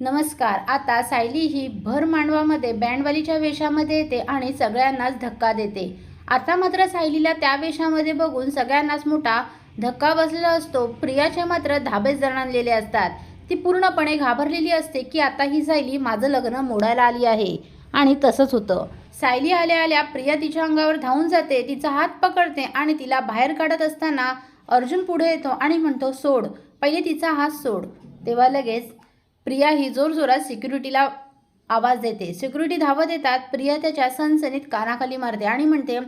नमस्कार. आता सायली ही भर मांडवामध्ये बँडवालीच्या वेशामध्ये येते आणि सगळ्यांनाच धक्का देते. आता मात्र सायलीला त्या वेशामध्ये बघून सगळ्यांनाच मोठा धक्का बसलेला असतो. प्रियाचे मात्र धाबेच जणांलेले असतात. ती पूर्णपणे घाबरलेली असते की आता ही सायली माझं लग्न मोडायला आली आहे. आणि तसंच होतं. सायली आल्या आल्या प्रिया तिच्या अंगावर धावून जाते तिचा हात पकडते आणि तिला बाहेर काढत असताना अर्जुन पुढे येतो आणि म्हणतो सोड. पहिले तिचा हात सोड. तेव्हा लगेच प्रिया ही जोरजोरात सिक्युरिटीला आवाज देते. सिक्युरिटी धावत येतात. प्रिया त्याच्या सनसनीत कानाखाली मारते आणि म्हणते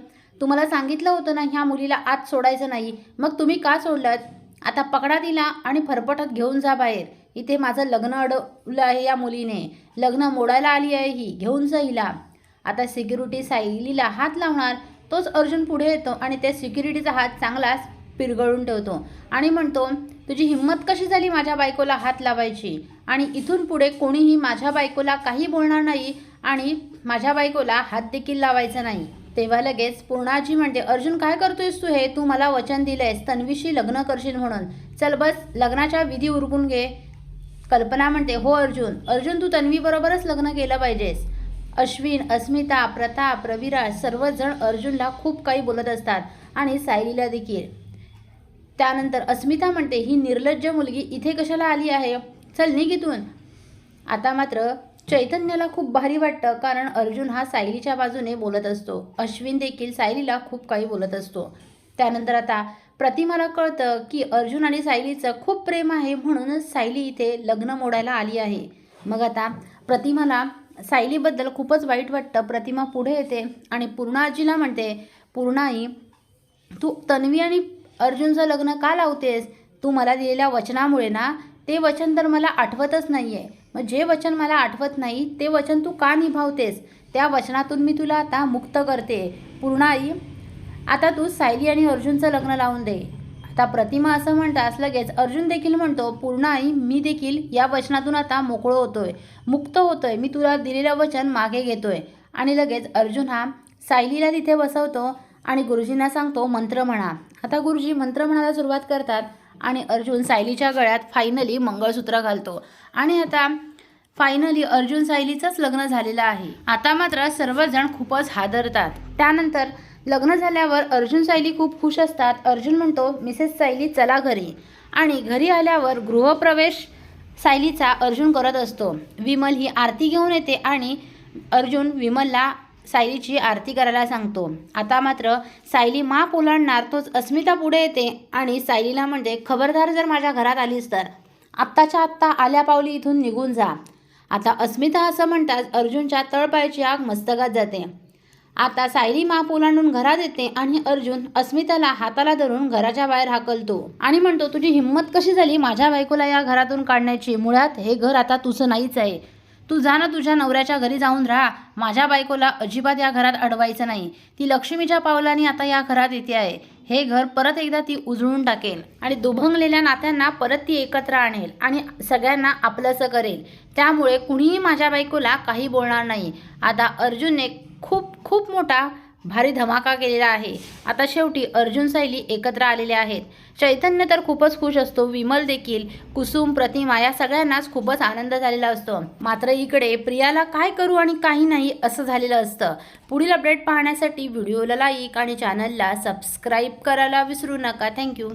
तुम्हाला सांगितलं होतं ना ह्या मुलीला आत सोडायचं नाही. मग तुम्ही का सोडलं आता पकडा तिला आणि फरफटत घेऊन जा बाहेर. इथे माझं लग्न अडवलं आहे या मुलीने. लग्न मोडायला आली आहे ही. घेऊन जा हिला. आता सिक्युरिटी सायलीला हात लावणार. तोच अर्जुन पुढे येतो आणि त्या सिक्युरिटीचा हात चांगलाच पिरगळून ठेवतो आणि म्हणतो तुझी हिंमत कशी झाली माझ्या बायकोला हात लावायची? आणि इथून पुढे कोणीही माझ्या बायकोला काही बोलणार नाही आणि माझ्या बायकोला हात देखील लावायचा नाही. तेव्हा लगेच पूर्णाजी म्हणते अर्जुन काय करतोयस तू हे? तू मला वचन दिलंयस तन्वीशी लग्न करशील म्हणून. चल बस लग्नाच्या विधी उरकून घे. कल्पना म्हणते हो अर्जुन. अर्जुन तू तन्वीबरोबरच लग्न केलं पाहिजेस. अश्विन अस्मिता प्रताप रविराज सर्वजण अर्जुनला खूप काही बोलत असतात आणि सायलीला देखील. त्यानंतर अस्मिता म्हणते ही निर्लज्ज मुलगी इथे कशाला आली आहे? चल निघितून आता मात्र चैतन्याला खूप भारी वाटतं कारण अर्जुन हा सायलीच्या बाजूने बोलत असतो. अश्विन देखील सायलीला खूप काही बोलत असतो. त्यानंतर आता प्रतिमाला कळतं की अर्जुन आणि सायलीचं खूप प्रेम आहे म्हणूनच सायली इथे लग्न मोडायला आली आहे. मग आता प्रतिमाला सायलीबद्दल खूपच वाईट वाटतं. प्रतिमा पुढे येते आणि पूर्णा आजीला म्हणते पूर्णाई तू तन्वी आणि अर्जुनचं लग्न का लावतेस? तू मला दिलेल्या वचनामुळे ना ते वचन तर मला आठवतच नाही आहे मग जे वचन मला आठवत नाही ते वचन तू का निभावतेस? त्या वचनातून मी तुला आता मुक्त करते. पूर्णाई आता तू सायली आणि अर्जुनचं लग्न लावून दे. आता प्रतिमा असं म्हणतास लगेच अर्जुन देखील म्हणतो पूर्णाई मी देखील या वचनातून आता मोकळं होतोय. मुक्त होतोय. मी तुला दिलेलं वचन मागे घेतोय. आणि लगेच अर्जुन हा सायलीला तिथे बसवतो आणि गुरुजींना सांगतो मंत्र म्हणा. आता गुरुजी मंत्र म्हणायला सुरुवात करतात आणि अर्जुन सायलीच्या गळ्यात फायनली मंगळसूत्र घालतो. आणि आता फायनली अर्जुन सायलीचंच लग्न झालेलं आहे. आता मात्र सर्वजण खूपच हादरतात. त्यानंतर लग्न झाल्यावर अर्जुन सायली खूप खुश असतात. अर्जुन म्हणतो मिसेस सायली चला घरी. आणि घरी आल्यावर गृहप्रवेश सायलीचा अर्जुन करत असतो. विमल ही आरती घेऊन येते आणि अर्जुन विमलला सायलीची आरती करायला सांगतो. आता मात्र सायली माप ओलांडणार तोच अस्मिता पुढे येते आणि सायलीला म्हणते खबरदार जर माझ्या घरात आलीस तर. आत्ताच्या आत्ता आल्या पावली इथून निघून जा. आता अस्मिता असं म्हणताच अर्जुनच्या तळपायाची आग मस्तकात जाते. आता सायली माप ओलांडून घरात येते आणि अर्जुन अस्मिताला हाताला धरून घराच्या बाहेर हाकलतो आणि म्हणतो तुझी हिंमत कशी झाली माझ्या बायकोला या घरातून काढण्याची? मुळात हे घर आता तुझं नाहीच आहे. तू जा ना तुझ्या नवऱ्याच्या घरी जाऊन राहा. माझ्या बायकोला अजिबात या घरात अडवायचं नाही. ती लक्ष्मीच्या पावलाने आता या घरात येते आहे. हे घर परत एकदा ती उजळून टाकेल आणि दुभंगलेल्या नात्यांना परत ती एकत्र आणेल आणि सगळ्यांना आपलंसं करेल. त्यामुळे कुणीही माझ्या बायकोला काही बोलणार नाही. आता अर्जुनने खूप खूप मोठा भारी धमाका केलेला आहे. आता शेवटी अर्जुन सायली एकत्र आलेले आहेत. चैतन्य तर खूपच खुश असतो. विमल देखील कुसुम प्रतिमा या सगळ्यांनाच खूपच आनंद झालेला असतो. मात्र इकडे प्रियाला काय करू आणि काही नाही असं झालेलं असतं. पुढील अपडेट पाहण्यासाठी व्हिडिओला लाईक आणि चॅनलला सबस्क्राईब करायला विसरू नका. थँक्यू